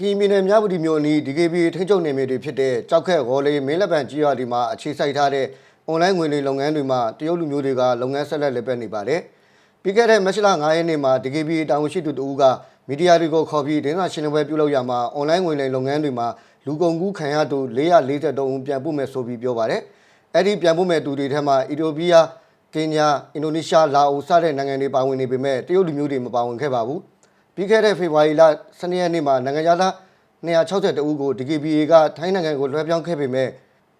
ကီမီနယ်မြဝတီမြို့အနီး DKB ထိန်းချုပ်နယ်မြေတွေဖြစ်တဲ့ကြောက်ခက်ဂေါ်လေးမင်းလက်ပံကြီးရွာဒီမှာအခြေစိုက်ထားတဲ့အွန်လိုင်းငွေလိမ်လုပ်ငန်းတွေမှာတရုတ်လူမျိုးတွေကလုပ်ငန်းဆက်လက်လုပ်ပတ်နေပါတယ်။ပြီးခဲ့တဲ့မတ်လ9ရက်နေ့မှာ DKB တာဝန်ရှိသူတဦးကမီဒီယာတွေကိုခေါ်ပြီးဒင်းစာရှင်းလင်းပွဲပြုလုပ်ရမှာအွန်လိုင်းငွေလိမ်လုပ်ငန်းတွေမှာလူကုန်ကူးခံရသူ443ဦးပြန်ပို့မယ်ဆိုပြီးပြောပါတယ်။အဲ့ဒီပြန်ပို့မဲ့သူတွေထဲမှာအီသီယိုးပီးယားကင်ညာအင်ဒိုနီးရှားလာအိုစတဲ့နိုင်ငံတွေပါဝင်နေပေမဲ့တရုတ်လူမျိုးတွေမပါဝင်ခဲ့ပါဘူး။ ပြီးခဲ့တဲ့ဖေဖော်ဝါရီလ12ရက်နေ့မှာနိုင်ငံခြားသား260ဦးကို DKBA ကထိုင်းနိုင်ငံကိုလွှဲပြောင်းခဲ့ပေမဲ့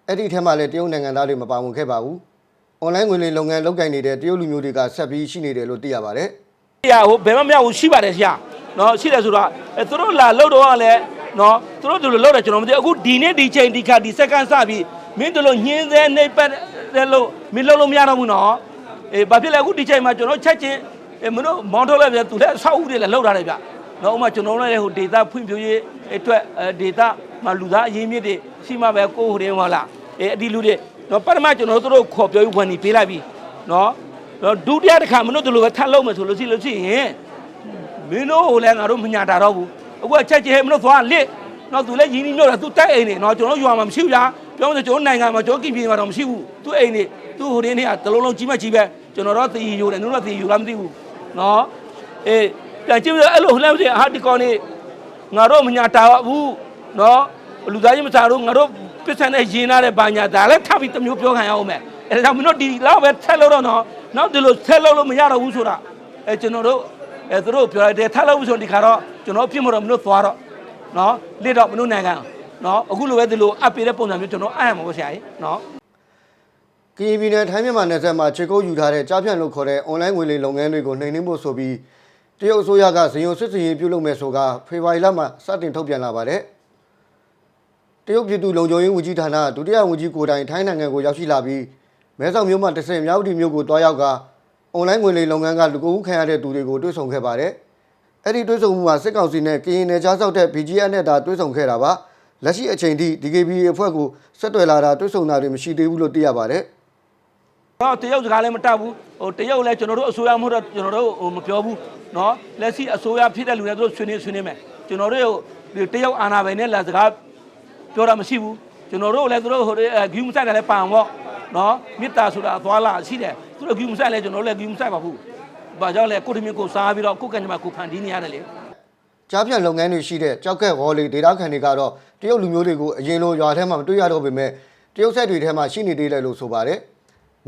အဲ့ဒီထဲမှာလည်းတရုတ်နိုင်ငံသားတွေမပါဝင်ခဲ့ပါဘူး။ online ငွေလိမ်လုပ်ငန်းလုပ်ကိုင်နေတဲ့တရုတ်လူမျိုးတွေကဆက်ပြီးရှိနေတယ်လို့သိရပါတယ်။ဆရာဟိုဘယ်မှမရဘူးရှိပါတယ်ဆရာနော်ရှိတယ်ဆိုတော့အဲသူတို့လာလို့တော့ကလည်းနော်သူတို့ဒီလိုလုပ်တယ်ကျွန်တော်မသိဘူးအခုဒီနေ့ဒီချိန်ဒီခါဒီစက္ကန့်စပြီးမင်းတို့လိုညင်းစဲနှိပ်ပတ်တယ်လို့မင်းလုံးလို့မရတော့ဘူးနော်အေးဘာဖြစ်လဲအခုဒီချိန်မှာကျွန်တော်ချက်ချင်း အဲမင်းတို့မောင်းထုတ်လိုက်ပြန်သူလည်းအဆောက်အဦတွေလည်းလောက်ထားတယ်ဗျနော်ဥမာကျွန်တော်လည်းဟိုဒေတာဖွံ့ဖြိုးရေးအတွက်အဲဒေတာမှာလူသားအရင်းမြစ်တွေရှိမှပဲကိုယ်ဟိုတယ်ဟောလားအဲအဒီလူတွေနော်ပထမကျွန်တော်တို့ခေါ်ပြောပြီးဝင်ပြီးပေးလိုက်ပြီနော်နော်ဒုတိယတစ်ခါမင်းတို့ဒီလိုပဲထပ်လုပ်မယ်ဆိုလို့ရှိလို့ရှိရင်မင်းတို့ဟိုလည်းငါတို့မညာတာတော့ဘူးအခုကချက်ချင်းဟဲ့မင်းတို့သွားလစ်တော့သူလည်းရင်းနှီးလို့သူတိုက်အိမ်နေနော်ကျွန်တော်ရွာမှာမရှိဘူးဗျာပြောမှဆိုကျွန်တော်နိုင်ငံမှာကျွန်တော်ကင်ပြည်မှာတော့မရှိဘူးသူအိမ်နေသူဟိုတင်းနေကတလုံးလုံးကြီးမကြီးပဲကျွန်တော်တော့သီယူတယ်နင်တို့တော့သီယူလားမသိဘူး နော်အေးပြန်ကြည့်လို့အဲ့လိုဟိုလည်းမသိဟာဒီကောင်နေငါတို့မညာတာဘူးနော်လူသားချင်းမစားတော့ငါတို့ပစ္စံနဲ့ရင်လာတဲ့ဘာညာဒါလည်းထပ်ပြီးတစ်မျိုးပြောခံရအောင်မယ်အဲ့ဒါကြောင့်မင်းတို့ဒီလောက်ပဲဆက်လို့တော့နော်နောက်ဒီလိုဆက်လို့လို့မရတော့ဘူးဆိုတာအဲကျွန်တော်တို့အဲသူတို့ပြောလိုက်တယ်ထပ်လို့ဆိုဒီခါတော့ကျွန်တော်ပြစ်မတော့မလို့သွားတော့နော်လစ်တော့မလို့နိုင်ငံနော်အခုလိုပဲဒီလိုအပ်ပေးတဲ့ပုံစံမျိုးကျွန်တော်အံ့မှာပေါ့ဆရာကြီးနော် ကရင်ပြည်နယ်ထိုင်းမြန်မာနယ်စပ်မှာခြေကုပ်ယူထားတဲ့ကြားဖြန့်လို့ခေါ်တဲ့ online ငွေလိမ်လုပ်ငန်းတွေကိုနှိမ်နင်းဖို့ဆိုပြီးတရုတ်အစိုးရကဇယုံစစ်စင်ရေးပြုလုပ်မယ်ဆိုကဖေဖော်ဝါရီလမှာစတင်ထုတ်ပြန်လာပါတယ်။တရုတ်ပြည်သူ့လုံခြုံရေးဝန်ကြီးဌာနဒုတိယဝန်ကြီးကိုယ်တိုင်ထိုင်းနိုင်ငံကိုရောက်ရှိလာပြီးမဲဆောက်မြို့မှာတဆင်မြောက်တီမြို့ကိုတွားရောက်က online ငွေလိမ်လုပ်ငန်းကလူကုန်ကူးခံရတဲ့သူတွေကိုတွေ့ဆုံခဲ့ပါတယ်။အဲ့ဒီတွေ့ဆုံမှုမှာစစ်ကောင်စီနဲ့ကရင်နယ်ခြားစောက်တဲ့ BGF နဲ့ဒါတွေ့ဆုံခဲ့တာပါ။လက်ရှိအချိန်ထိ DKB အဖွဲ့ကိုဆက်သွယ်လာတာတွေ့ဆုံတာတွေမရှိသေးဘူးလို့သိရပါတယ်။ တော့တရုတ်စကားလည်းမတတ်ဘူးဟိုတရုတ်လည်းကျွန်တော်တို့အစိုးရမဟုတ်တော့ကျွန်တော်တို့ဟိုမပြောဘူးနော်လက်ရှိအစိုးရဖြစ်တဲ့လူတွေသူတို့ဆွေးနွေးဆွေးနွေးမယ်ကျွန်တော်တို့ဒီတရုတ်အာဏာပိုင်နဲ့လက်စကားပြောတာမရှိဘူးကျွန်တော်တို့လည်းသူတို့ဟိုဂီမဆိုင်တယ်လည်းပန်ပေါ့နော်မေတ္တာဆိုတာအသွားလာရှိတယ်သူတို့ဂီမဆိုင်လည်းကျွန်တော်တို့လည်းဂီမဆိုင်ပါဘူးဘာကြောင့်လဲကိုတမင်ကိုစားပြီးတော့ကိုကံကြမှာကိုဖန်တီးနေရတယ်လေကြားဖြတ်လုပ်ငန်းတွေရှိတဲ့ကြောက်ကက်ဝေါ်လီဒေတာခန်တွေကတော့တရုတ်လူမျိုးတွေကိုအရင်လိုရွာထဲမှာမတွေ့ရတော့ပေမဲ့တရုတ်ဆက်တွေထဲမှာရှိနေသေးတယ်လို့ဆိုပါတယ်။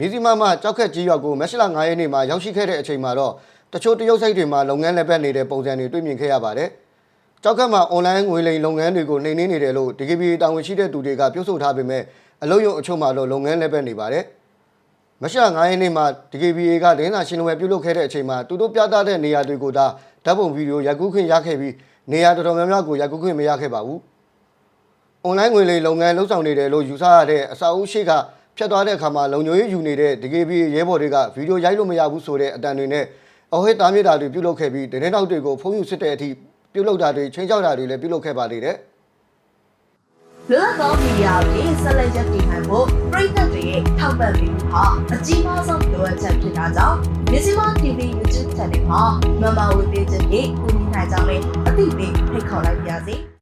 မြစည်းမမကြောက်ကက်ကြီးရွာကိုမက်ရှလာ9ရက်နေ့မှာရောက်ရှိခဲ့တဲ့အချိန်မှာတော့တချို့တရုတ်ဆက်တွေမှာလုပ်ငန်းလက်ပတ်နေတဲ့ပုံစံတွေတွေ့မြင်ခဲ့ရပါတယ်။ကြောက်ကက်မှာအွန်လိုင်းငွေလိမ်လုပ်ငန်းတွေကိုနှိမ်နင်းနေတယ်လို့ DKB တာဝန်ရှိတဲ့သူတွေကပြောဆိုထားပေမဲ့အလုံးရုံအချို့မှာတော့လုပ်ငန်းလက်ပတ်နေပါတယ်။မရှာ9ရက်နေ့မှာ DKBA ကဒင်းစာရှင်းလင်းပွဲပြုလုပ်ခဲ့တဲ့အချိန်မှာသူတို့ပြသတဲ့နေရာတွေကိုသာဓာတ်ပုံဗီဒီယိုရိုက်ကူးခွင့်ရခဲ့ပြီးနေရာတော်တော်များများကိုရိုက်ကူးခွင့်မရခဲ့ပါဘူး။ online ငွေလိမ်လုပ်ငန်းလှုပ်ဆောင်နေတယ်လို့ယူဆရတဲ့အစာအုပ်ရှိက ဖြတ်သွားတဲ့အခါမှာလုံခြုံရေးယူနေတဲ့ DKBA ရဲဘော်တွေကဗီဒီယိုရိုက်လို့မရဘူးဆိုတဲ့အတန်တွေနဲ့အဟိတားမြစ်တာတွေပြုလုပ်ခဲ့ပြီးဒင်းတောက်တွေကိုဖုံးယူစစ်တဲ့အထိပြုလုပ်တာတွေချင်းချောက်တာတွေလည်းပြုလုပ်ခဲ့ပါသေးတယ်။လွတ်လပ်သောမီဒီယာတွေဆက်လက်ရပ်တည်နိုင်ဖို့ပြည်သက်တွေရဲ့ထောက်ပံ့ပေးမှုဟာအကြီးမားဆုံးလိုအပ်ချက်ဖြစ်တာကြောင့်မြစီမ TV YouTube Channel မှာမမဝေပေးခြင်းဖြင့်ကူညီနိုင်ကြောင်းလည်းအသိပေးဖိတ်ခေါ်လိုက်ပါရစေ။